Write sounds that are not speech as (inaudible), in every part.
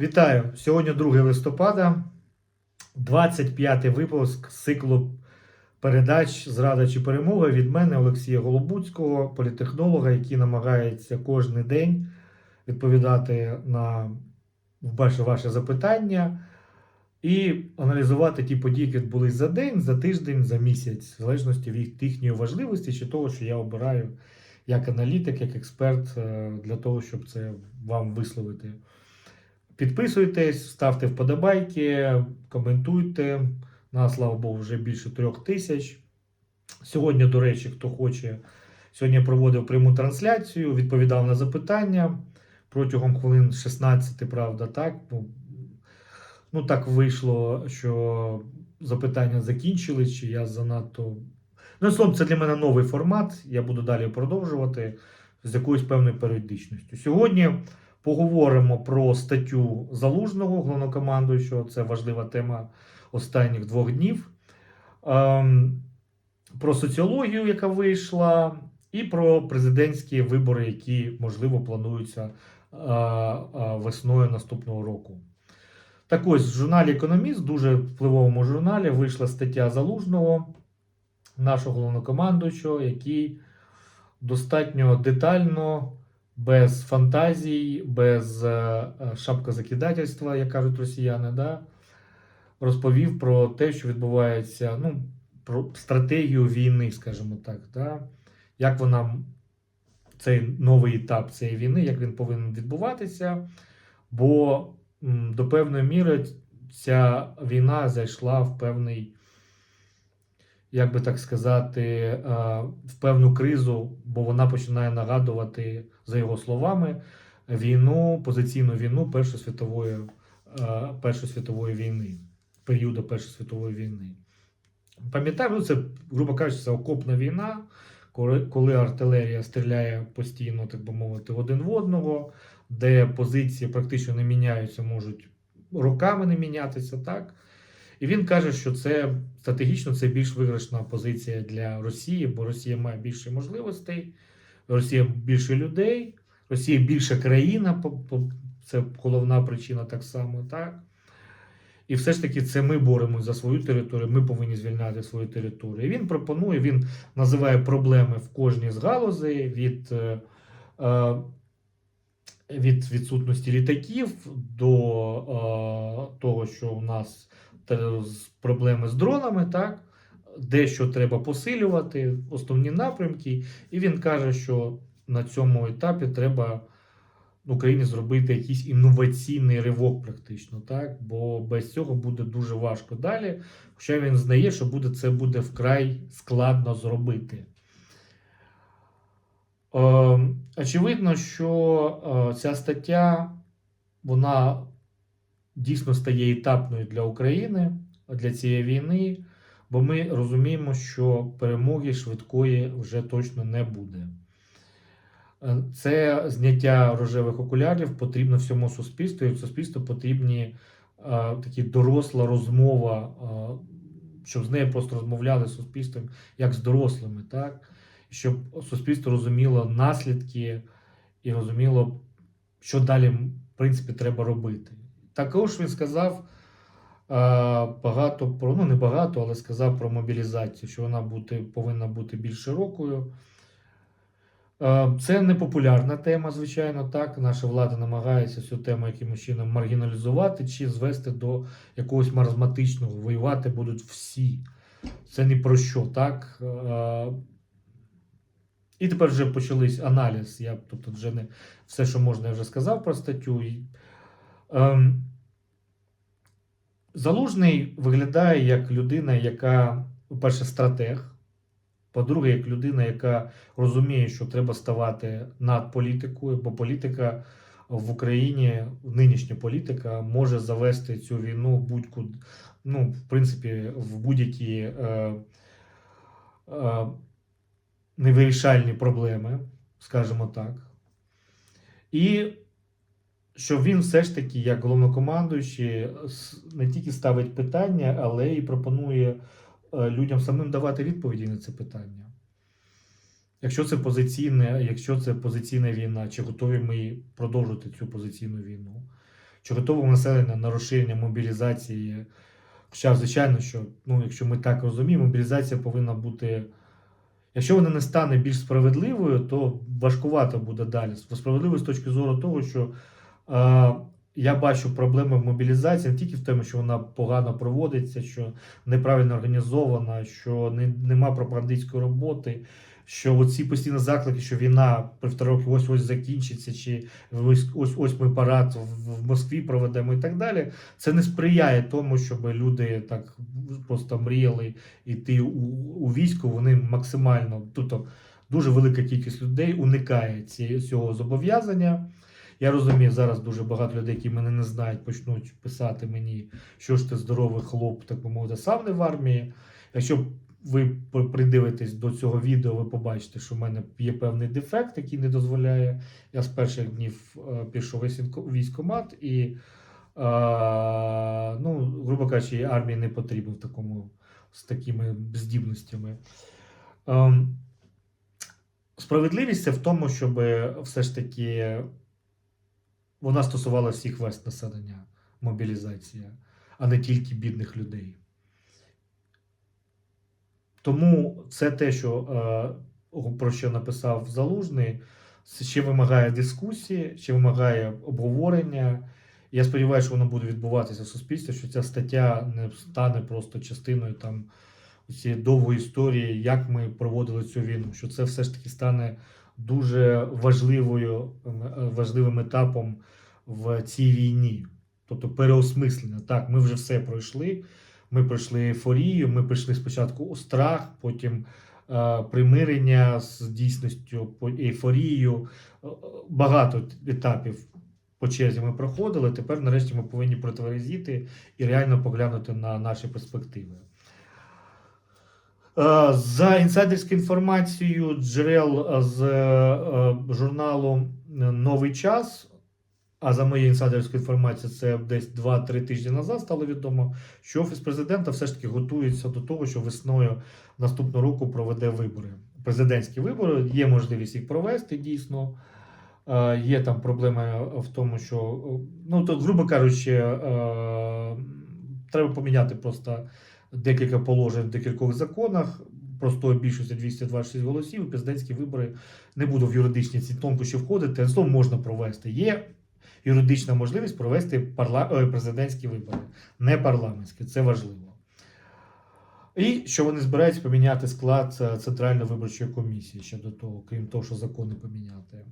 Вітаю! Сьогодні 2 листопада, 25 випуск циклу передач Зрада чи перемога від мене Олексія Голобуцького, політехнолога, який намагається кожен день відповідати на ваше запитання і аналізувати ті події, які відбулись за день, за тиждень, за місяць, в залежності від їхньої важливості чи того, що я обираю як аналітик, як експерт е, для того, щоб це вам висловити. Підписуйтесь, ставте вподобайки, коментуйте. На слава Богу, вже більше трьох тисяч. Сьогодні, до речі, хто хоче, сьогодні проводив пряму трансляцію, відповідав на запитання протягом хвилин 16, правда, так. Ну, так вийшло, що запитання закінчились, чи я занадто. Ну, словом, це для мене новий формат. Я буду далі продовжувати з якоюсь певною періодичністю. Сьогодні поговоримо про статтю залужного головнокомандуючого. Це важлива тема останніх двох днів. Ем, Про соціологію, яка вийшла, і про президентські вибори, які, можливо, плануються е, е, весною наступного року. Так ось в журналі Економіст, дуже впливовому журналі, вийшла стаття Залужного, нашого головнокомандуючого, який достатньо детально, без фантазій, без е, шапкозакидательства, як кажуть росіяни, да, розповів про те, що відбувається, ну, про стратегію війни, скажімо так, да, як вона, цей новий етап цієї війни, як він повинен відбуватися. Бо до певної міри ця війна зайшла в певний, як би так сказати, е, в певну кризу, бо вона починає нагадувати, за його словами, війну, позиційну війну Першої світової, е, Першої світової війни, періоду Першої світової війни. Пам'ятаю, ну, це, грубо кажучи, це окопна війна, коли артилерія стріляє постійно, так би мовити, один в одного, де позиції практично не міняються, можуть роками не мінятися, так? І він каже, що це стратегічно це більш виграшна позиція для Росії, бо Росія має більше можливостей, Росія більше людей, Росія більша країна, це головна причина так само, так? І все ж таки, це ми боремось за свою територію, ми повинні звільняти свою територію. І він пропонує, він називає проблеми в кожній з галузей від, е, е, від відсутності літаків до е, того, що у нас проблеми з дронами, так? дещо треба посилювати, основні напрямки. І він каже, що на цьому етапі треба Україні зробити якийсь інноваційний ривок, практично, так? бо без цього буде дуже важко далі. Хоча він знає, що буде, це буде вкрай складно зробити. Е, очевидно, що е, ця стаття вона дійсно стає етапною для України, для цієї війни, бо ми розуміємо, що перемоги швидкої вже точно не буде. Е, Це зняття рожевих окулярів потрібно всьому суспільству, і в суспільству потрібні е, такі доросла розмова, е, щоб з нею просто розмовляли з суспільством як з дорослими, так? щоб суспільство розуміло наслідки і розуміло, що далі, в принципі, треба робити. Також він сказав е, багато про, ну не багато, але сказав про мобілізацію, що вона бути, повинна бути більш широкою. Е, Це не популярна тема, звичайно, так. Наша влада намагається цю тему якимось чином маргіналізувати чи звести до якогось маразматичного. Воювати будуть всі. Це не про що, так. Е, І тепер вже почались аналіз. Я тобто вже не все, що можна, я вже сказав про статтю. Ем, Залужний виглядає як людина, яка, по-перше, стратег. По-друге, як людина, яка розуміє, що треба ставати над політикою, бо політика в Україні, нинішня політика, може завести цю війну будь-куди, ну, в принципі, в будь-які е, е, невирішальні проблеми, скажімо так. І що він все ж таки, як головнокомандуючий, не тільки ставить питання, але і пропонує е, людям самим давати відповіді на це питання. Якщо це позиційне, якщо це позиційна війна, чи готові ми продовжити цю позиційну війну? чи готове населення на розширення мобілізації. Хоча, звичайно, що ну, якщо ми так розуміємо, мобілізація повинна бути. Якщо вона не стане більш справедливою, то важкувато буде далі. Справедливо з точки зору того, що я бачу проблеми в мобілізації не тільки в тому, що вона погано проводиться, що неправильно організована, що не, нема пропагандистської роботи, що оці постійні заклики, що війна півтора роки ось ось закінчиться, чи ось ось, ось ми парад в, Москві проведемо і так далі. Це не сприяє тому, щоб люди так просто мріяли йти у, у військо. Вони максимально, тобто дуже велика кількість людей уникає ці, цього зобов'язання. Я розумію, зараз дуже багато людей, які мене не знають, почнуть писати мені, що ж ти здоровий хлоп, так би мовити, сам не в армії. Якщо ви придивитесь до цього відео, ви побачите, що в мене є певний дефект, який не дозволяє. Я з перших днів е, пішов у військкомат і, е, ну, грубо кажучи, армії не потрібен в такому, з такими здібностями. Ем, Справедливість це в тому, щоб все ж таки вона стосувала всіх верст населення, мобілізація, а не тільки бідних людей. Тому це те, що, е, про що написав Залужний, ще вимагає дискусії, ще вимагає обговорення. Я сподіваюся, що воно буде відбуватися в суспільстві, що ця стаття не стане просто частиною там цієї довгої історії, як ми проводили цю війну. Що це все ж таки стане дуже важливою, е, важливим етапом в цій війні. Тобто переосмислення. Так, ми вже все пройшли. Ми пройшли ейфорію, ми пройшли спочатку у страх, потім е, примирення з дійсністю, ейфорію. Е, Багато етапів по черзі ми проходили. Тепер, нарешті, ми повинні протверезіти і реально поглянути на наші перспективи. Е, За інсайдерською інформацією джерел е, з е, журналу Новий час. А за моєю інсайдерською інформацією, це десь 2-3 тижні назад стало відомо, що офіс президента все ж таки готується до того, що весною наступного року проведе вибори. Президентські вибори є можливість їх провести дійсно. Є там проблеми в тому, що ну то, грубо кажучи, треба поміняти просто декілька положень в декількох законах. Простої більшості 226 голосів, і президентські вибори не буду в юридичні ці тонкощі входити. Словом можна провести. Є юридична можливість провести парла... президентські вибори, не парламентські, це важливо. І що вони збираються поміняти склад е, Центральної виборчої комісії ще до того, крім того, що закони поміняти.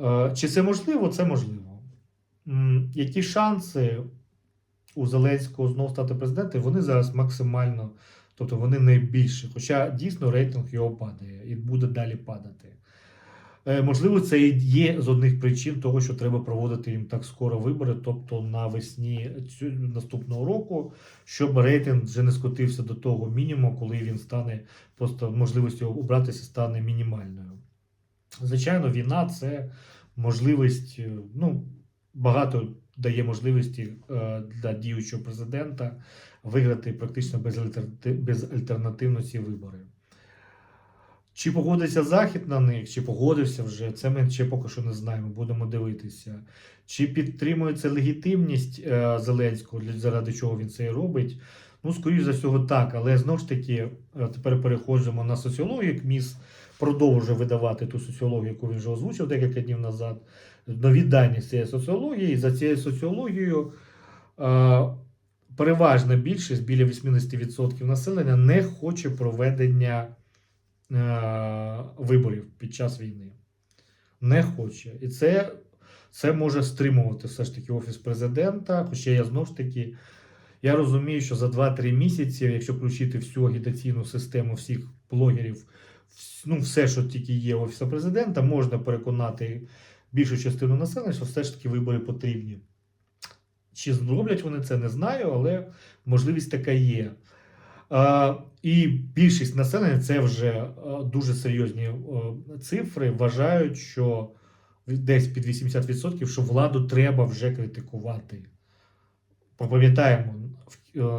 Е, Чи це можливо? Це можливо. Які шанси у Зеленського знову стати президентом? Вони зараз максимально, тобто вони найбільші. Хоча дійсно рейтинг його падає і буде далі падати. Е, Можливо, це і є з одних причин того, що треба проводити їм так скоро вибори, тобто навесні цю, наступного року, щоб рейтинг вже не скотився до того мінімуму, коли він стане просто можливістю обратися стане мінімальною. Звичайно, війна це можливість, е, ну, багато дає можливості е, для діючого президента виграти практично безальтернати- безальтернативно ці вибори. Чи погодиться Захід на них, чи погодився вже, це ми ще поки що не знаємо, будемо дивитися. Чи підтримується легітимність е, Зеленського, заради чого він це і робить? Ну, скоріш за всього, так, але знову ж таки, е, тепер переходимо на соціологію. КМІС продовжує видавати ту соціологію, яку він вже озвучив декілька днів назад. Нові дані з цієї соціології. І за цією соціологією е, переважна більшість, біля 80% населення, не хоче проведення е, виборів під час війни. Не хоче. І це, це може стримувати все ж таки офіс президента. Хоча я знову ж таки. Я розумію, що за 2-3 місяці, якщо включити всю агітаційну систему всіх блогерів, ну, все, що тільки є в Офісу президента, можна переконати більшу частину населення, що все ж таки вибори потрібні. Чи зроблять вони це, не знаю, але можливість така є. І більшість населення це вже дуже серйозні цифри. Вважають, що десь під 80%, що владу треба вже критикувати. Пам'ятаємо,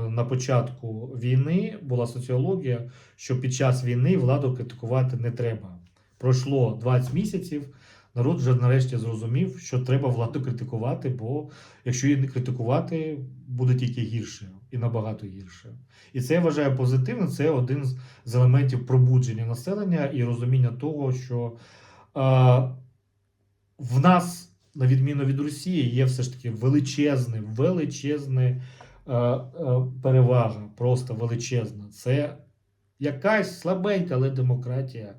на початку війни була соціологія, що під час війни владу критикувати не треба. Пройшло 20 місяців, народ вже нарешті зрозумів, що треба владу критикувати, бо якщо її не критикувати, буде тільки гірше і набагато гірше. І це я вважаю позитивно. Це один з- елементів пробудження населення і розуміння того, що е, в нас, на відміну від Росії, є все ж таки величезне, величезне перевага, просто величезна. Це якась слабенька, але демократія,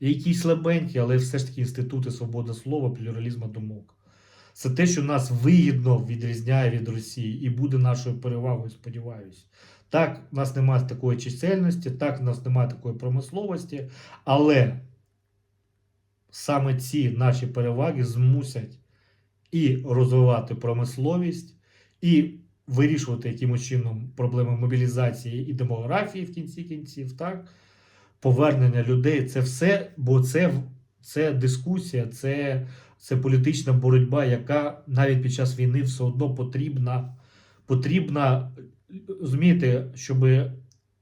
і якісь слабенькі, але все ж таки інститути свободи слова, плюралізму думок. Це те, що нас вигідно відрізняє від Росії і буде нашою перевагою, сподіваюся. Так, в нас немає такої чисельності, так, в нас немає такої промисловості, але саме ці наші переваги змусять і розвивати промисловість, і вирішувати якимось чином проблеми мобілізації і демографії в кінці кінців, так? Повернення людей це все, бо це, це дискусія, це, це політична боротьба, яка навіть під час війни все одно потрібна. Потрібна, розумієте, щоб,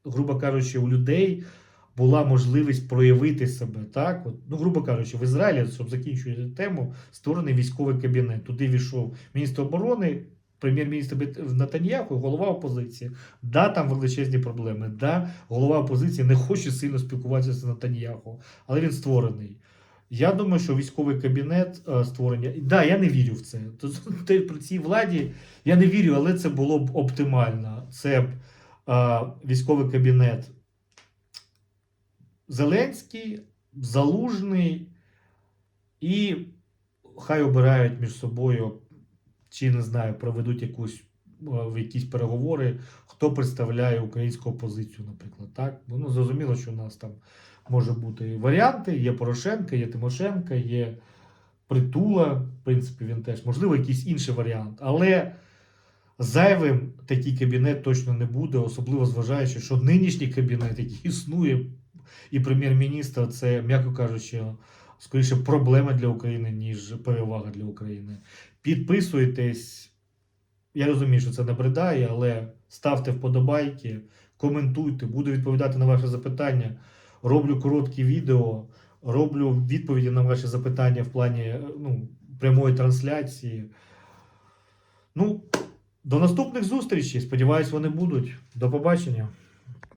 грубо кажучи, у людей була можливість проявити себе. Так? От, ну, грубо кажучи, в Ізраїлі, щоб закінчувати тему, створений військовий кабінет. Туди війшов міністр оборони, прем'єр-міністр Натаньяху, голова опозиції. Да, там величезні проблеми. Да, голова опозиції не хоче сильно спілкуватися з Натаньяху, але він створений. Я думаю, що військовий кабінет е, створення. Да, я не вірю в це. Тобто, (laughs) при цій владі я не вірю, але це було б оптимально. Це б е, військовий кабінет Зеленський, Залужний і хай обирають між собою, чи не знаю, проведуть якусь е, якісь переговори, хто представляє українську опозицію, наприклад. Так? Ну, зрозуміло, що у нас там може бути варіанти. Є Порошенка, є Тимошенка, є Притула. В принципі, він теж, можливо, якийсь інший варіант. Але зайвим такий кабінет точно не буде, особливо зважаючи, що нинішній кабінет, який існує, і прем'єр-міністр, це, м'яко кажучи, скоріше проблема для України, ніж перевага для України. Підписуйтесь. Я розумію, що це набридає, але ставте вподобайки, коментуйте, буду відповідати на ваші запитання. Роблю короткі відео, роблю відповіді на ваші запитання в плані ну, прямої трансляції. Ну, до наступних зустрічей. Сподіваюсь, вони будуть. До побачення.